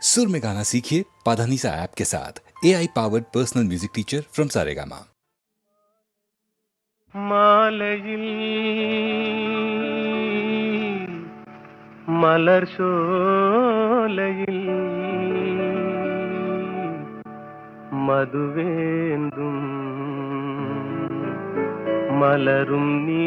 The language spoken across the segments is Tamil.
सुर में गाना सीखिए पाधानीसा ऐप के साथ। A I powered personal music teacher from Saregama மாலையில் மலர் சோலையில் மதுவேந்தும் மலரும் நீ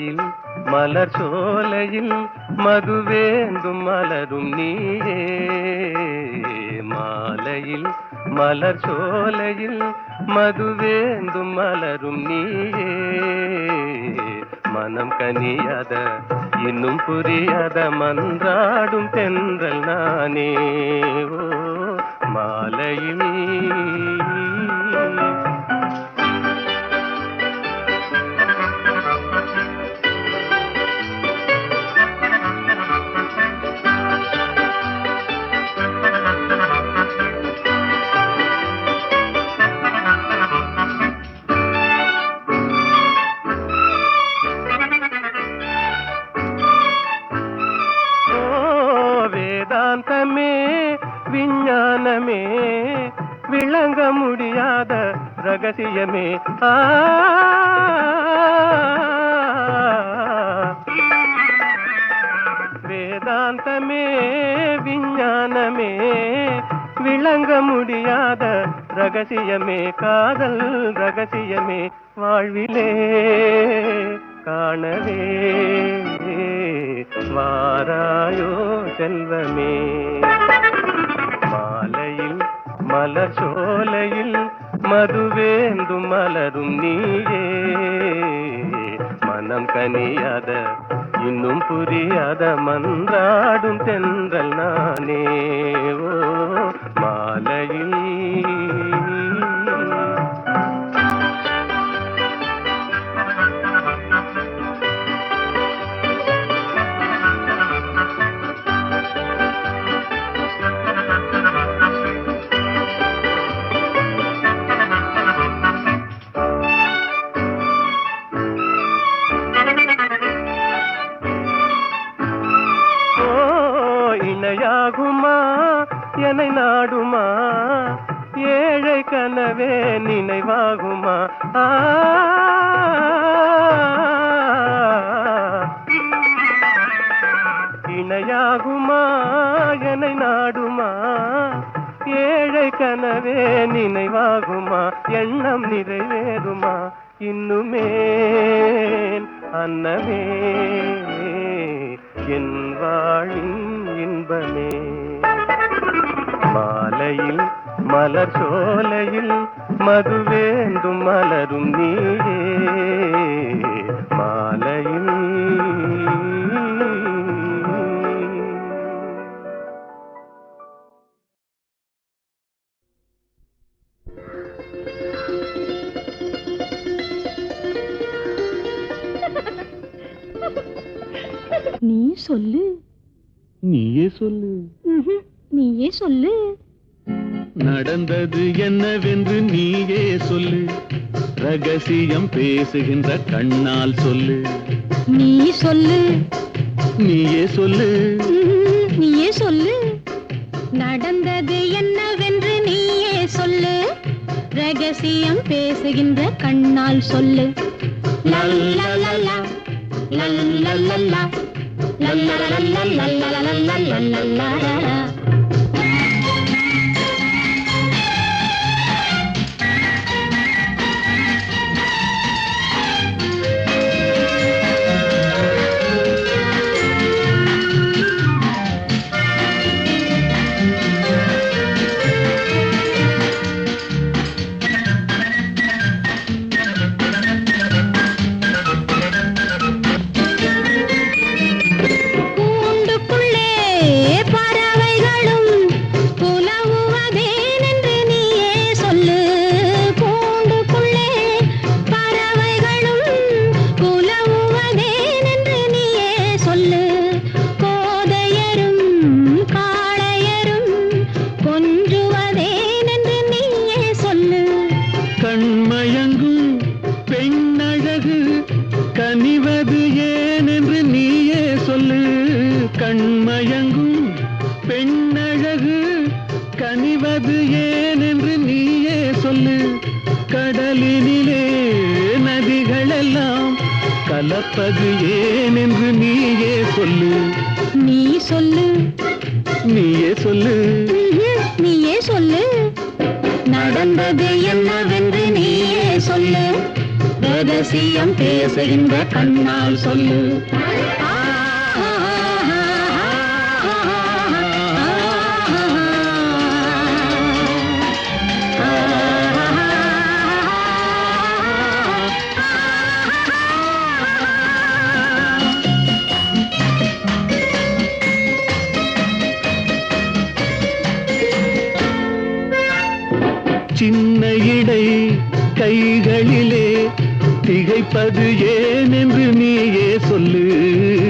மலையில் மலர் சோலையில் மதுவேந்தும் மலரும் நீயே. மாலையில் மலர் சோலையில் மதுவேந்தும் மலரும் நீயே. மனம் கனியாத இன்னும் புரியாத மன்றாடும் தென்றல் நானே. ஓ மாலையில் வேதாந்தமே விஞ்ஞானமே விளங்க முடியாத ரகசியமே காதல் ரகசியமே வாழ்விலே காணவே வாராயோ செல்வமே. மாலையில் மலர் சோலையில் மதுவேந்தும் மலரும் நீயே. மனம் கனியாத இன்னும் புரியாத மன்றாடும் தென்றல் நானே. ஓ மாலையில் மல்லிகை வேகுமா இன்னுமே அன்னமே. என் வாழின் இன்பமே. மாலையில் மலர் சோலையில் மது வேண்டும் மலரும் நீயே. மா நீ சொல்லு. நீயே சொல்லு. நீயே சொல்லு. நடந்தது என்னவென்று நீயே சொல்லு. ரகசியம் பேசுகின்ற கண்ணால் சொல்லு. நீ சொல்லு. நீயே சொல்லு. நீயே சொல்லு. நடந்தது என்னவென்று நீயே சொல்லு. ரகசியம் பேசுகின்ற கண்ணால் சொல்லு. லல்லல்லா லல்லல்லா நல்ல நல்ல நல்ல நல்ல நல்ல நல்ல கலப்பது ஏன் என்று நீயே சொல்லு. நீ சொல்லு. நீயே சொல்லு. நீயே சொல்லு. நடந்தது என்னவென்று நீயே சொல்லு. ரகசியம் பேசுகின்ற கண்ணால் சொல்லு. இடை கைகளிலே திகைப்பது ஏன் என்று நீயே சொல்லு.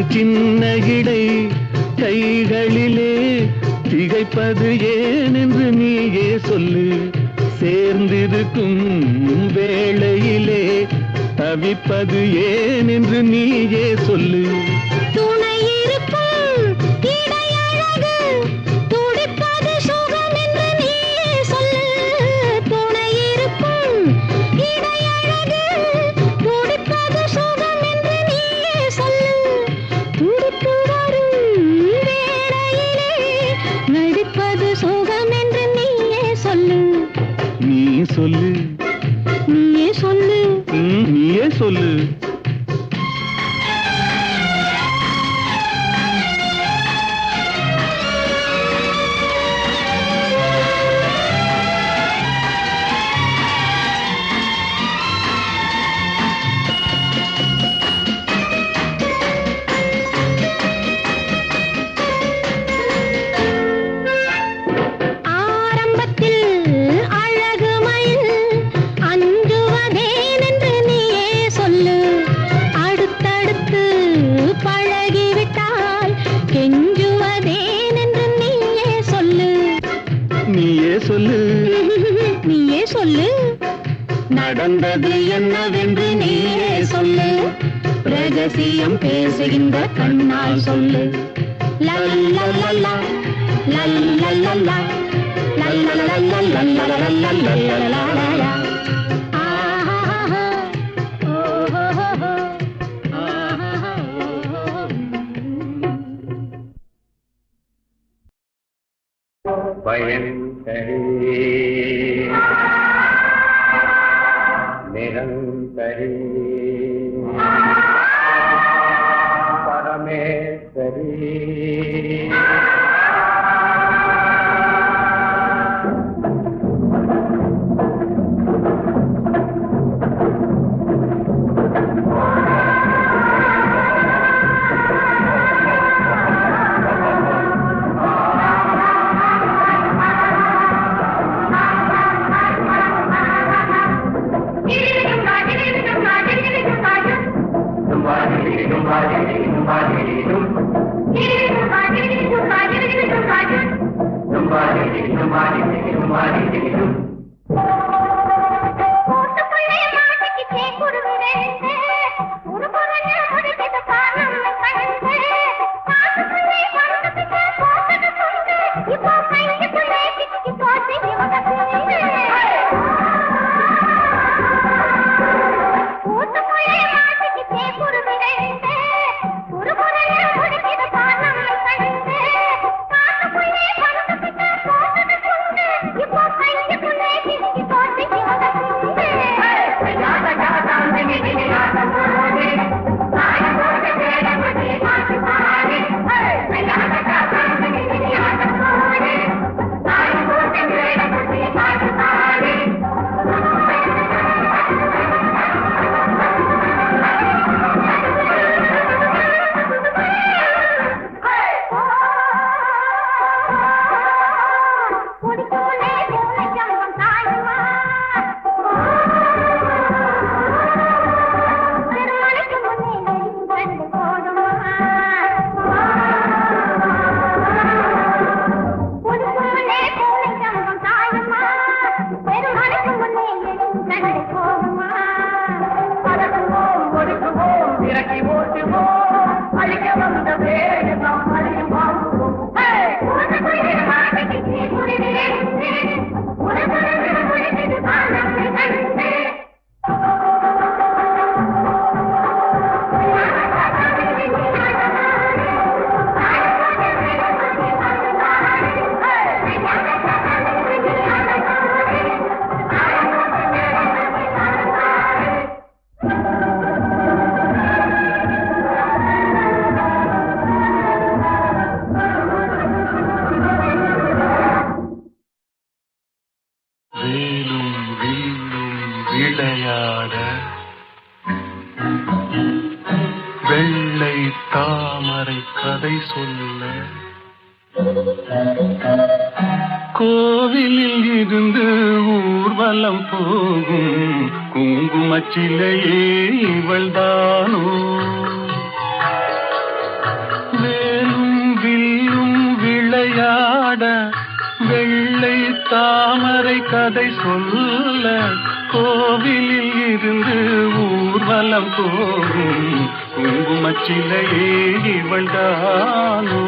சின்ன இடை கைகளிலே திகைப்பது ஏன் என்று நீயே சொல்லு. சேர்ந்திருக்கும் வேளையிலே தவிப்பது ஏன் என்று நீயே சொல்லு. துணை சொல்லு. சொல்லு நடந்தது என்னவென்று நீயே சொல்லு ரகசியம் பேசுகின்ற கண்ணால் சொல்லு லல்லல்லா லல்லல்லா லல்லல்லா பயன் Hollywood. தூகும் குங்குமச்சிலையே இவள் தானோ வேலும் வில்லும் விளையாட வெள்ளை தாமரை கதை சொல்ல கோவிலில் இருந்து ஊர்வலம் போகும் குங்குமச்சிலையே இவள் தானோ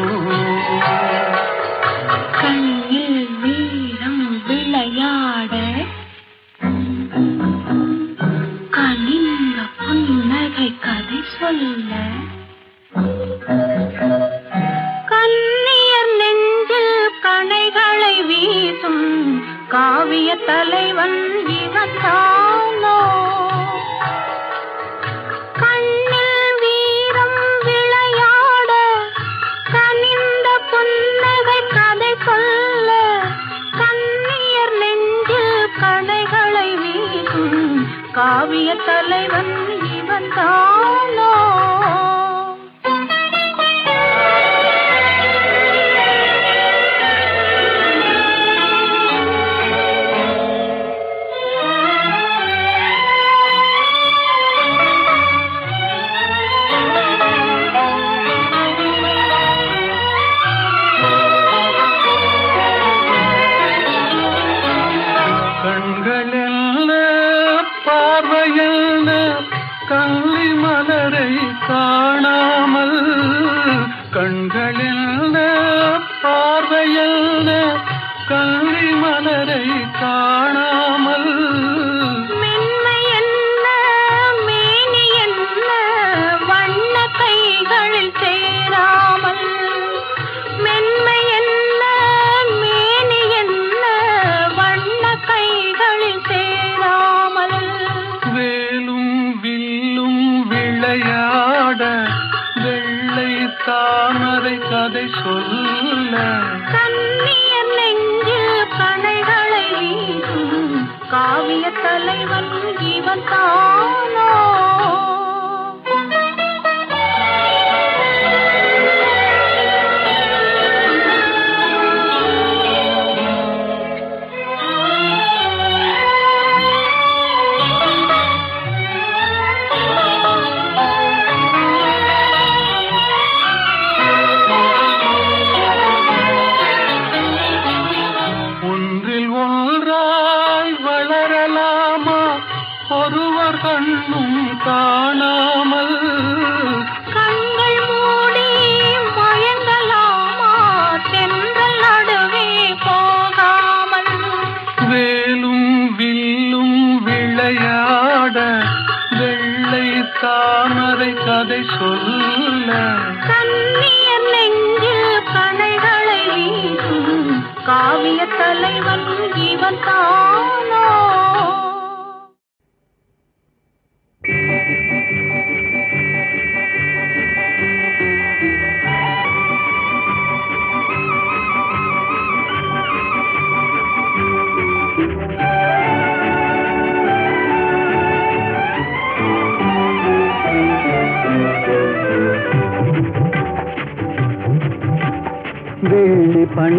கள்ளி மலரை காணாமல் கண்களில் करता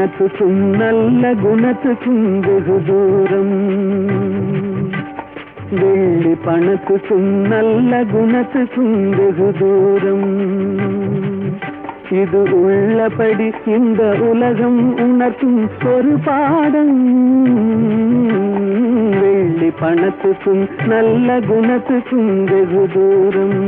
குணத்துக்கும் நல்ல குணத்துக்கும் வெகு தூரம். வெள்ளி பணத்துக்கும் நல்ல குணத்துக்கும் வெகு தூரம். இது உள்ளபடி இந்த உலகம் உணர்த்தும் ஒரு பாடம். வெள்ளி பணத்துக்கும் நல்ல குணத்துக்கும் வெகு தூரம்.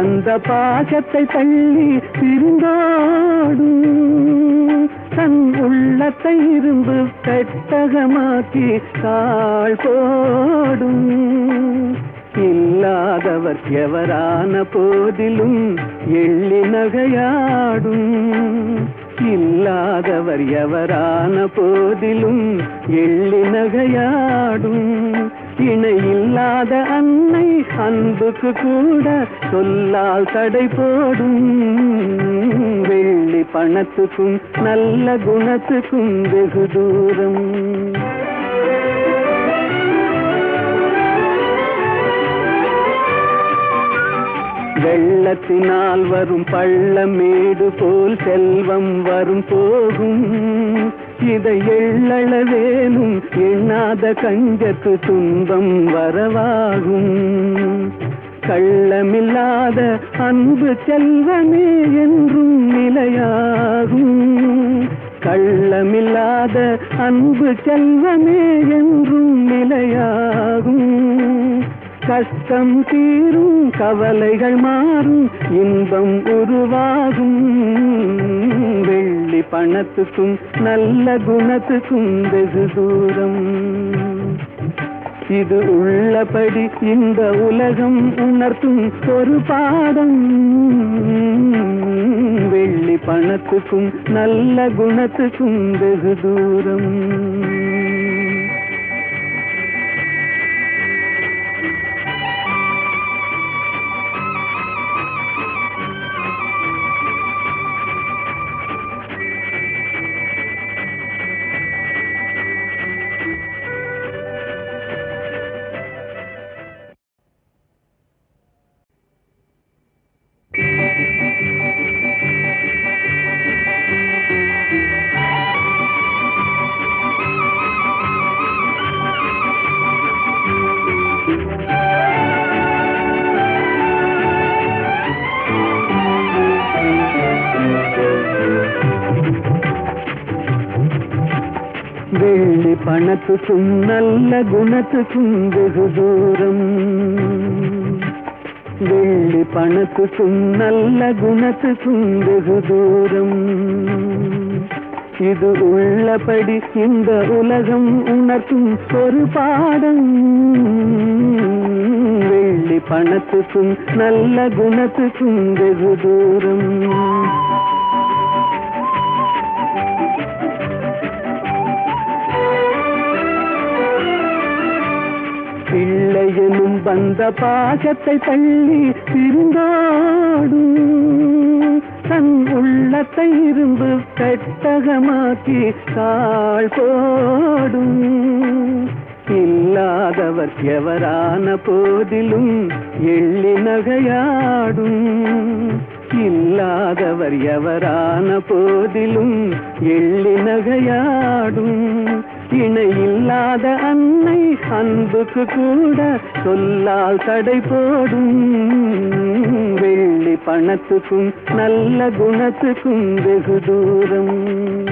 வந்த பாசத்தை தள்ளி பிரிந்தோடும் தன் உள்ளத்தை இரும்பு பெட்டகமாக்கி தாழ் போடும். இல்லாதவர் எவரான போதிலும் எள்ளி நகையாடும். இல்லாதவர் எவரான போதிலும் எள்ளி நகையாடும். இணை இல்லாத அன்னை அன்புக்கு கூட சொல்லால் தடை போடும். வெள்ளி பணத்துக்கும் நல்ல குணத்துக்கும் வெகு தூரம். வெள்ளத்தினால் வரும் பள்ளமேடு போல் செல்வம் வரும் போகும். இதை எள்ளளவேனும் எண்ணாத கஞ்சத்து துன்பம் வரவாகும். கள்ளமில்லாத அன்பு செல்வமே என்றும் நிலையாகும். கள்ளமில்லாத அன்பு செல்வமே என்றும் நிலையாகும். கஷ்டம் தீரும் கவலைகள் மாறும் இன்பம் உருவாகும். வெள்ளி பணத்துக்கும் நல்ல குணத்துக்கும் வெகு தூரம். இது உள்ளபடி இந்த உலகம் உணர்த்தும் ஒரு பாடம். வெள்ளி பணத்துக்கும் நல்ல குணத்துக்கும் வெகு தூரம். குணத்துக்கும் நல்ல குணத்துக்கும் வெகு தூரம். வெள்ளி பணத்துக்கும் நல்ல குணத்துக்கும் வெகு தூரம். இது உள்ளபடி இந்த உலகம் உணர்த்தும் ஒரு பாடம். வெள்ளி பணத்துக்கும் நல்ல குணத்துக்கும் வெகு தூரம். எனும் வந்த பாகத்தை தள்ளி பிரிந்தோடும் தன் உள்ளத்தை இரும்பு பெட்டகமாக்கி தாழ் போடும். இல்லாதவர் எவரான போதிலும் எள்ளி நகையாடும். இல்லாதவர் எவரான போதிலும் எள்ளி நகையாடும். இணை இல்லாத அன்னை அன்புக்கு கூட சொல்லால் தடை போடும். வெள்ளி பணத்துக்கும் நல்ல குணத்துக்கும் வெகு தூரம்.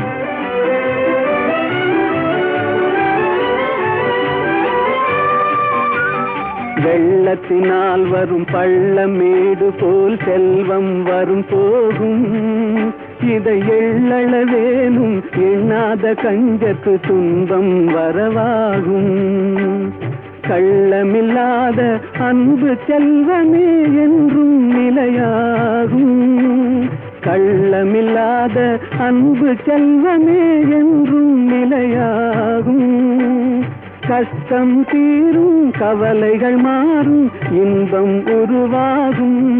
வெள்ளத்தினால் வரும் பள்ளமேடு போல் செல்வம் வரும் போகும். இதை எள்ளளவேனும் எண்ணாத கஞ்சத்து துன்பம் வரவாகும். கள்ளமில்லாத அன்பு செல்வமே என்றும் நிலையாகும். கள்ளமில்லாத அன்பு செல்வமே என்றும் நிலையாகும். கஷ்டம் தீரும் கவலைகள் மாறும் இன்பம் உருவாகும்.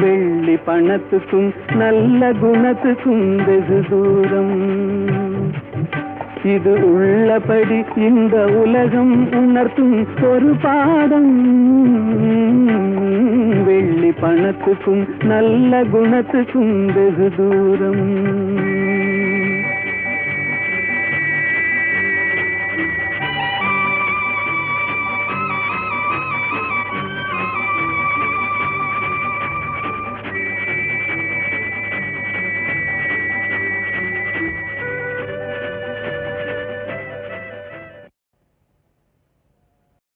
வெள்ள பணத்துக்கும் நல்ல குணத்துக்கும் வெகு தூரம். இது உள்ளபடி இந்த உலகம் உணர்த்தும் ஒரு பாடம். வெள்ளி பணத்துக்கும் நல்ல குணத்துக்கும் வெகு தூரம்.